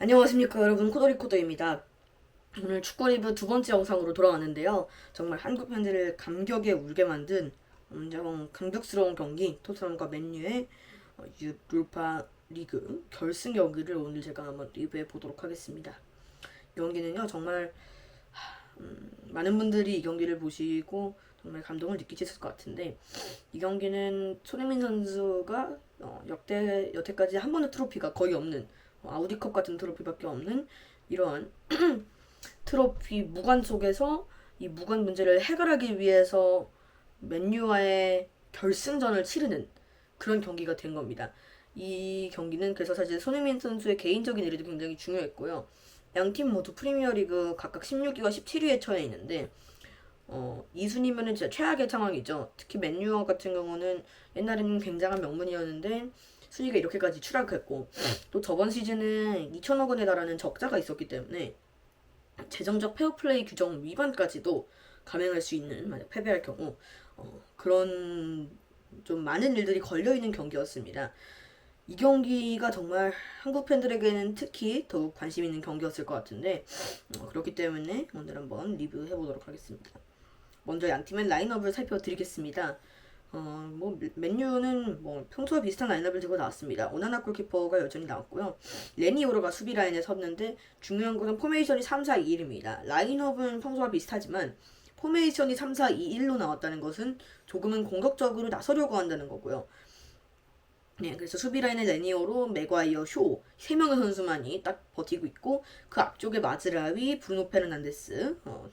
안녕하십니까 여러분 코도리코도입니다. 오늘 축구 리뷰 두 번째 영상으로 돌아왔는데요. 정말 한국 팬들을 감격에 울게 만든 엄청 감격스러운 경기 토트넘과 맨유의 어, 유로파 리그 결승 경기를 오늘 제가 한번 리뷰해 보도록 하겠습니다. 이 경기는요 정말 하, 음, 많은 분들이 이 경기를 보시고 정말 감동을 느끼셨을 것 같은데 이 경기는 손흥민 선수가 어, 역대 여태까지 한 번의 트로피가 거의 없는 어, 아우디컵 같은 트로피밖에 없는 이런 트로피 무관 속에서 이 무관 문제를 해결하기 위해서 맨유와의 결승전을 치르는 그런 경기가 된 겁니다. 이 경기는 그래서 사실 손흥민 선수의 개인적인 일도 굉장히 중요했고요. 양 팀 모두 프리미어리그 각각 16위와 17위에 처해 있는데 어, 2순위면은 진짜 최악의 상황이죠. 특히 맨유 같은 경우는 옛날에는 굉장한 명문이었는데 순위가 이렇게까지 추락했고 또 저번 시즌은 2천억 원에 달하는 적자가 있었기 때문에 재정적 페어플레이 규정 위반까지도 감행할 수 있는 만약 패배할 경우 어, 그런 좀 많은 일들이 걸려 있는 경기였습니다. 이 경기가 정말 한국 팬들에게는 특히 더욱 관심 있는 경기였을 것 같은데 어, 그렇기 때문에 오늘 한번 리뷰해 보도록 하겠습니다. 먼저 양 팀의 라인업을 살펴드리겠습니다. 어, 뭐 맨유는 뭐 평소와 비슷한 라인업을 들고 나왔습니다. 오나나 골키퍼가 여전히 나왔고요. 레니오로가 수비 라인에 섰는데 중요한 것은 포메이션이 3-4-2-1입니다. 라인업은 평소와 비슷하지만 포메이션이 3-4-2-1로 나왔다는 것은 조금은 공격적으로 나서려고 한다는 거고요. 네, 그래서 수비 라인에 레니오로 맥과이어 쇼 세 명의 선수만이 딱 버티고 있고 그 앞쪽에 마즈라위, 브루노 페르난데스, 어,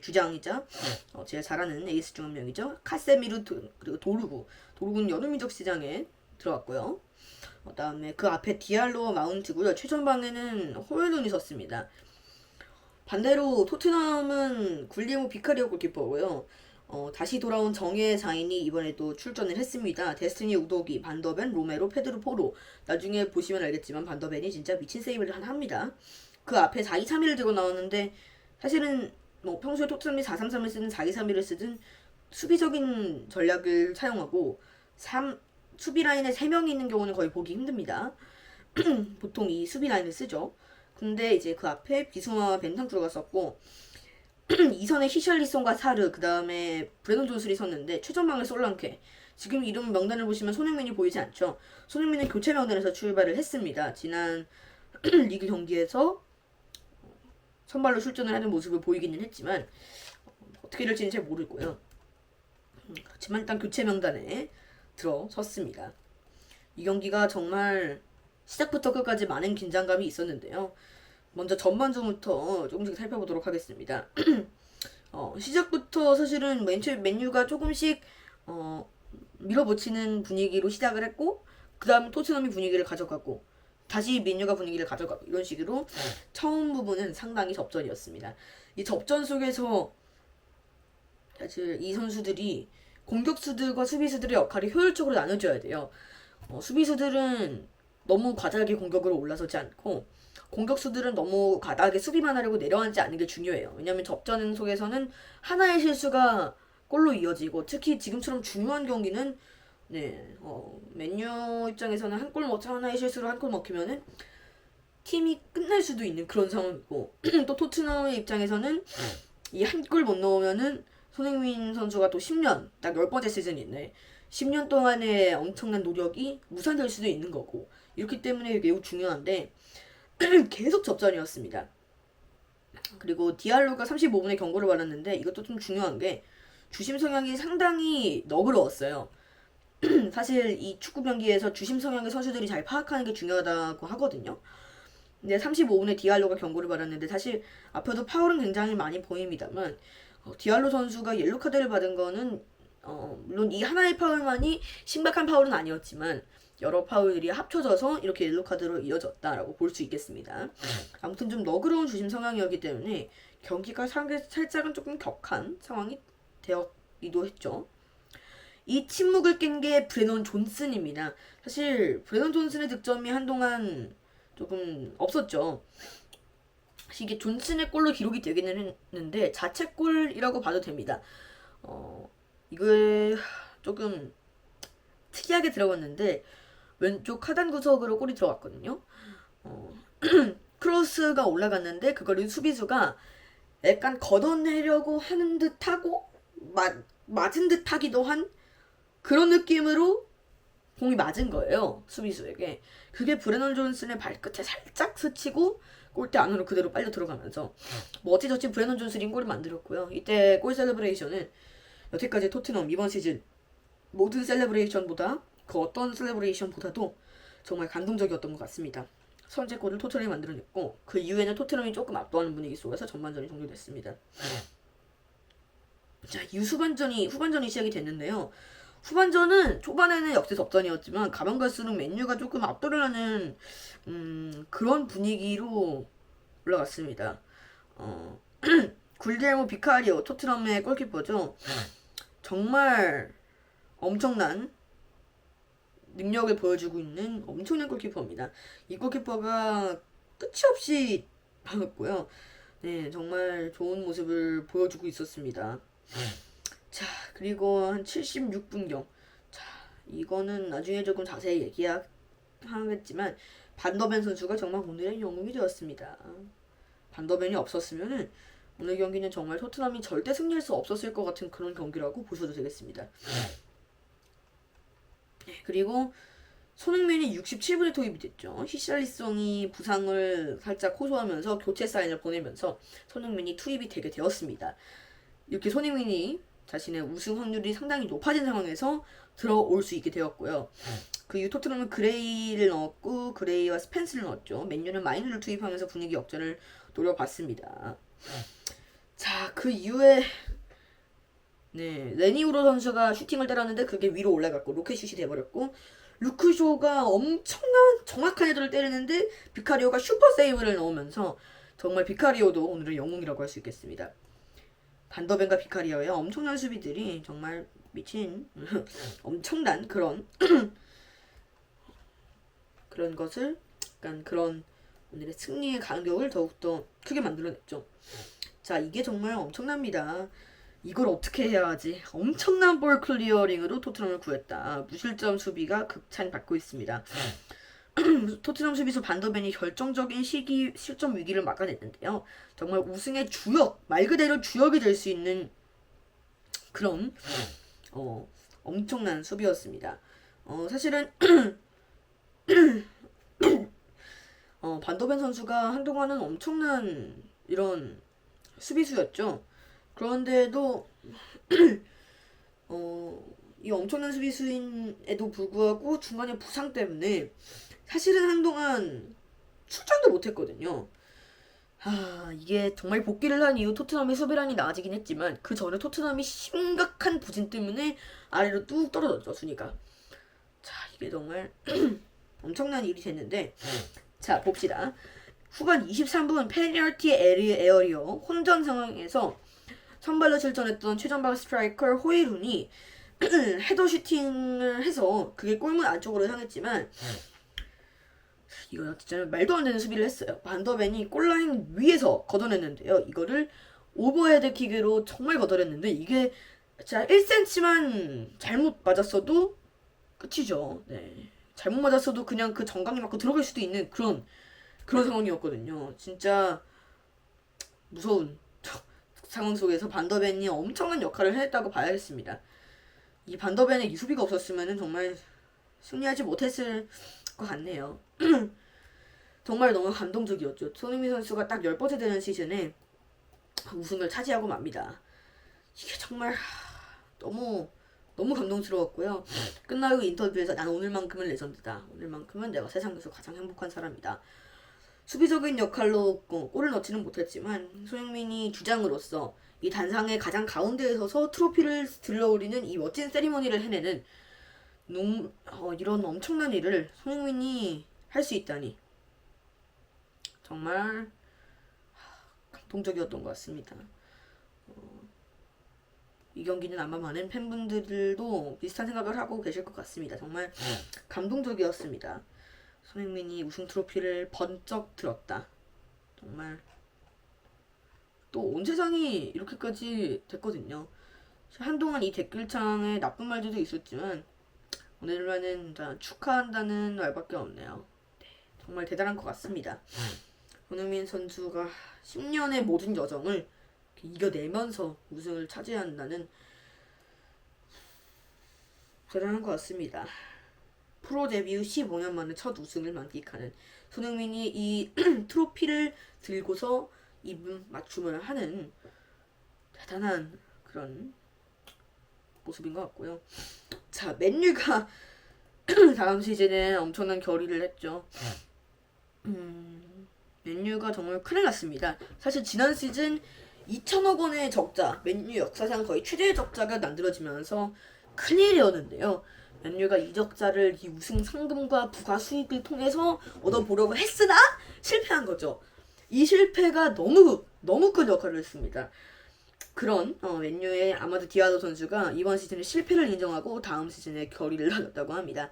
주장이자 어, 제가 잘하는 에이스 중 한 명이죠. 카세미르 도, 그리고 도르구, 도르구는 여름민족 시장에 들어갔고요. 그 다음에 그 앞에 디알로 마운트고요. 최전방에는 호일룬이 섰습니다. 반대로 토트넘은 굴리모 비카리오 골키퍼고요. 어, 다시 돌아온 정예 자인이 이번에도 출전을 했습니다. 데스티니 우도기, 반더벤, 로메로, 페드로 포로. 나중에 보시면 알겠지만 반더벤이 진짜 미친 세이브를 한 합니다. 그 앞에 4-2-3-1을 들고 나왔는데 사실은 뭐 평소에 토트넘이 4-3-3을 쓰든 4-2-3-1을 쓰든 수비적인 전략을 사용하고 3 수비 라인에 3명이 있는 경우는 거의 보기 힘듭니다. 보통 이 수비 라인을 쓰죠. 근데 이제 그 앞에 비수마와 벤탄쿠르가 썼고 이선에 히샬리송과 사르 그 다음에 브레논 존슬이 섰는데 최전방에 솔랑케 지금 이름 명단을 보시면 손흥민이 보이지 않죠. 손흥민은 교체 명단에서 출발을 했습니다. 지난 리그 경기에서 선발로 출전을 하는 모습을 보이기는 했지만 어떻게 될지는 잘 모르고요. 그렇지만 일단 교체 명단에 들어섰습니다. 이 경기가 정말 시작부터 끝까지 많은 긴장감이 있었는데요. 먼저 전반전부터 조금씩 살펴보도록 하겠습니다. 어, 시작부터 사실은 맨체 맨유가 조금씩 어, 밀어붙이는 분위기로 시작을 했고 그 다음 토트넘이 분위기를 가져갔고 다시 맨유가 분위기를 가져가고 이런 식으로 처음 부분은 상당히 접전이었습니다. 이 접전 속에서 사실 이 선수들이 공격수들과 수비수들의 역할이 효율적으로 나눠져야 돼요. 어, 수비수들은 너무 과다하게 공격으로 올라서지 않고 공격수들은 너무 과다하게 수비만 하려고 내려앉지 않는 게 중요해요. 왜냐하면 접전 속에서는 하나의 실수가 골로 이어지고 특히 지금처럼 중요한 경기는 네, 어, 맨유 입장에서는 한 골 먹자 하나의 실수로 한 골 먹히면은 팀이 끝날 수도 있는 그런 상황이고 또 토트넘의 입장에서는 이 한 골 못 넣으면은 손흥민 선수가 또 10년 딱 10번째 시즌인데 10년 동안의 엄청난 노력이 무산될 수도 있는 거고 이렇기 때문에 매우 중요한데 계속 접전이었습니다. 그리고 디알로가 35분에 경고를 받았는데 이것도 좀 중요한 게 주심 성향이 상당히 너그러웠어요. 사실 이 축구 경기에서 주심 성향의 선수들이 잘 파악하는 게 중요하다고 하거든요. 근데 35분에 디알로가 경고를 받았는데 사실 앞에도 파울은 굉장히 많이 보입니다만 어, 디알로 선수가 옐로 카드를 받은 거는 어, 물론 이 하나의 파울만이 심각한 파울은 아니었지만 여러 파울들이 합쳐져서 이렇게 옐로 카드로 이어졌다라고 볼 수 있겠습니다. 아무튼 좀 너그러운 주심 성향이었기 때문에 경기가 살짝은 조금 격한 상황이 되었기도 했죠. 이 침묵을 깬 게 브레논 존슨입니다. 사실 브레논 존슨의 득점이 한동안 조금 없었죠. 이게 존슨의 골로 기록이 되기는 했는데 자책골이라고 봐도 됩니다. 어, 이걸 조금 특이하게 들어갔는데 왼쪽 하단 구석으로 골이 들어갔거든요. 어, 크로스가 올라갔는데 그거를 수비수가 약간 걷어내려고 하는 듯하고 맞, 맞은 듯하기도 한 그런 느낌으로 공이 맞은 거예요 수비수에게 그게 브레넌 존슨의 발끝에 살짝 스치고 골대 안으로 그대로 빨려 들어가면서 뭐 어찌저찌 브레넌 존슨이 골을 만들었고요 이때 골 셀레브레이션은 여태까지 토트넘 이번 시즌 모든 셀레브레이션보다 그 어떤 셀레브레이션보다도 정말 감동적이었던 것 같습니다. 선제골을 토트넘이 만들어냈고 그 이후에는 토트넘이 조금 압도하는 분위기 속에서 전반전이 종료됐습니다. 자, 이후 후반전이 후반전이 시작이 됐는데요. 후반전은 초반에는 역대접전이었지만 가면 갈수록 맨유가 조금 압도를 하는 음, 그런 분위기로 올라갔습니다. 어, 굴리엘모 비카리오 토트넘의 골키퍼죠. 정말 엄청난 능력을 보여주고 있는 엄청난 골키퍼입니다. 이 골키퍼가 끝이 없이 막았고요. 네, 정말 좋은 모습을 보여주고 있었습니다. 자, 그리고 한 76분경. 자, 이거는 나중에 조금 자세히 얘기하겠지만 반더벤 선수가 정말 오늘의 영웅이 되었습니다. 반더벤이 없었으면은 오늘 경기는 정말 토트넘이 절대 승리할 수 없었을 것 같은 그런 경기라고 보셔도 되겠습니다. 네, 그리고 손흥민이 67분에 투입이 됐죠. 히샬리송이 부상을 살짝 호소하면서 교체 사인을 보내면서 손흥민이 투입이 되게 되었습니다. 이렇게 손흥민이 자신의 우승 확률이 상당히 높아진 상황에서 들어올 수 있게 되었고요. 그 이후 토트넘은 그레이를 넣었고 그레이와 스펜스를 넣었죠. 맨유는 마이너를 투입하면서 분위기 역전을 노려봤습니다. 자, 그 이후에 네, 레니우로 선수가 슈팅을 때렸는데 그게 위로 올라갔고 로켓슛이 돼버렸고 루크쇼가 엄청난 정확한 헤더를 때리는데 비카리오가 슈퍼 세이브를 넣으면서 정말 비카리오도 오늘은 영웅이라고 할 수 있겠습니다. 반더벤과 비카리오의 엄청난 수비들이 정말 미친 엄청난 그런 그런 것을 약간 그런 오늘의 승리의 간격을 더욱더 크게 만들어냈죠. 자, 이게 정말 엄청납니다. 이걸 어떻게 해야 하지? 엄청난 볼 클리어링으로 토트넘을 구했다. 무실점 수비가 극찬받고 있습니다. 토트넘 수비수 반더벤이 결정적인 시기 실점 위기를 막아냈는데요. 정말 우승의 주역 말 그대로 주역이 될 수 있는 그런 어, 엄청난 수비였습니다. 어, 사실은 어, 반더벤 선수가 한동안은 엄청난 이런 수비수였죠. 그런데도 어, 이 엄청난 수비수인에도 불구하고 중간에 부상 때문에 사실은 한동안 출전도 못했거든요. 아 이게 정말 복귀를 한 이후 토트넘의 수비란이 나아지긴 했지만 그 전에 토트넘이 심각한 부진 때문에 아래로 뚝 떨어졌죠 순위가. 자 이게 정말 엄청난 일이 됐는데 자 봅시다. 후반 23분 페널티 에어리어 혼전 상황에서 선발로 실전했던 최전방 스트라이커 호이룬이 헤더 슈팅을 해서 그게 골문 안쪽으로 향했지만 이거 진짜 말도 안 되는 수비를 했어요. 반더벤이 골라인 위에서 걷어냈는데요. 이거를 오버헤드 킥으로 정말 걷어냈는데 이게 진짜 1cm만 잘못 맞았어도 끝이죠. 네. 잘못 맞았어도 그냥 그 정강이 맞고 들어갈 수도 있는 그런 그런 상황이었거든요. 진짜 무서운 상황 속에서 반더벤이 엄청난 역할을 했다고 봐야겠습니다. 이 반더벤의 이 수비가 없었으면 정말 승리하지 못했을 것 같네요. 정말 너무 감동적이었죠. 손흥민 선수가 딱 열 번째 되는 시즌에 우승을 차지하고 맙니다. 이게 정말 너무 너무 감동스러웠고요. 끝나고 인터뷰에서 난 오늘만큼은 레전드다. 오늘만큼은 내가 세상에서 가장 행복한 사람이다. 수비적인 역할로 골을 넣지는 못했지만 손흥민이 주장으로서 이 단상의 가장 가운데에 서서 트로피를 들러올리는 이 멋진 세리머니를 해내는 농, 어, 이런 엄청난 일을 손흥민이 할 수 있다니 정말 감동적이었던 것 같습니다. 어, 이 경기는 아마 많은 팬분들도 비슷한 생각을 하고 계실 것 같습니다. 정말 감동적이었습니다. 손흥민이 우승 트로피를 번쩍 들었다. 정말 또 온 세상이 이렇게까지 됐거든요. 한동안 이 댓글창에 나쁜 말들도 있었지만 오늘만은 축하한다는 말밖에 없네요. 네, 정말 대단한 것 같습니다. 손흥민 선수가 10년의 모든 여정을 이겨내면서 우승을 차지한다는 대단한 것 같습니다. 프로 데뷔 후 15년 만에 첫 우승을 만끽하는 손흥민이 이 트로피를 들고서 입음 맞춤을 하는 대단한 그런 모습인 것 같고요. 자, 맨유가 다음 시즌에 엄청난 결의를 했죠. 음, 맨유가 정말 큰일 났습니다. 사실 지난 시즌 2천억 원의 적자, 맨유 역사상 거의 최대의 적자가 만들어지면서 큰일이었는데요. 맨유가 이 적자를 이 우승 상금과 부가 수익을 통해서 얻어보려고 했으나 실패한 거죠. 이 실패가 너무 너무 큰 역할을 했습니다. 그런 어, 맨유의 아마드 디아도 선수가 이번 시즌에 실패를 인정하고 다음 시즌에 결의를 하였다고 합니다.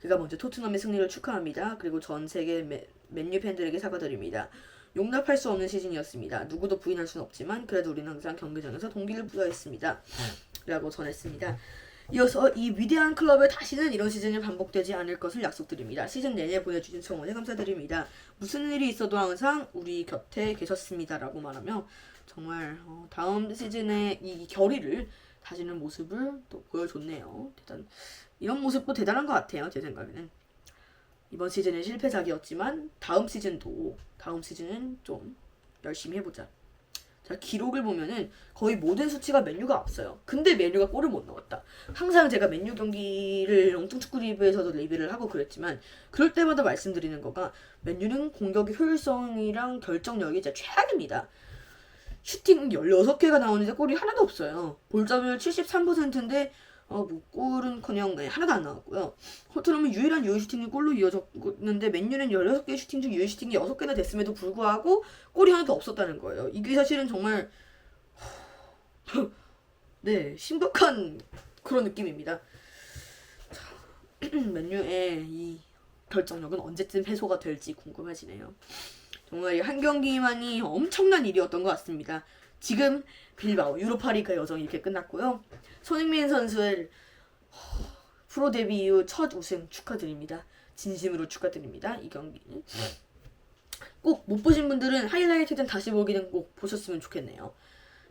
그가 먼저 토트넘의 승리를 축하합니다. 그리고 전 세계 맨- 맨유 팬들에게 사과드립니다. 용납할 수 없는 시즌이었습니다. 누구도 부인할 수는 없지만 그래도 우리는 항상 경기장에서 동기를 부여했습니다. 라고 전했습니다. 이어서 이 위대한 클럽에 다시는 이런 시즌이 반복되지 않을 것을 약속드립니다. 시즌 내내 보내주신 성원에 감사드립니다. 무슨 일이 있어도 항상 우리 곁에 계셨습니다라고 말하며 정말 어, 다음 시즌에 이 결의를 다지는 모습을 또 보여줬네요. 대단 이런 모습도 대단한 것 같아요. 제 생각에는 이번 시즌은 실패작이었지만 다음 시즌도 다음 시즌은 좀 열심히 해보자. 자 기록을 보면은 거의 모든 수치가 맨유가 앞서요. 근데 맨유가 골을 못 넣었다. 항상 제가 맨유 경기를 엉뚱축구 리뷰에서도 리뷰를 하고 그랬지만 그럴 때마다 말씀드리는 거가 맨유는 공격의 효율성이랑 결정력이 진짜 최악입니다. 슈팅 16개가 나오는데 골이 하나도 없어요. 볼점률 73%인데 어, 뭐 골은 그냥 네, 하나도 안 나왔고요. 토트넘은 유일한 유효 슈팅이 골로 이어졌는데 맨유는 16개 슈팅 중 유효 슈팅이 6개나 됐음에도 불구하고 골이 하나도 없었다는 거예요. 이게 사실은 정말 네 심각한 그런 느낌입니다. 자, 맨유의 이 결정력은 언제쯤 해소가 될지 궁금해지네요. 정말 이한 경기만이 엄청난 일이었던 것 같습니다. 지금 빌바오 유로파리그 여정이 이렇게 끝났고요. 손흥민 선수의 허, 프로 데뷔 이후 첫 우승 축하드립니다. 진심으로 축하드립니다. 이 경기 꼭 못 보신 분들은 하이라이트든 다시 보기는 꼭 보셨으면 좋겠네요.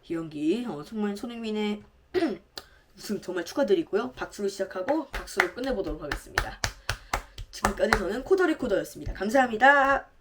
이 경기 어, 정말 손흥민의 우승 정말 축하드리고요. 박수로 시작하고 박수로 끝내보도록 하겠습니다. 지금까지 저는 코더리코더였습니다. 감사합니다.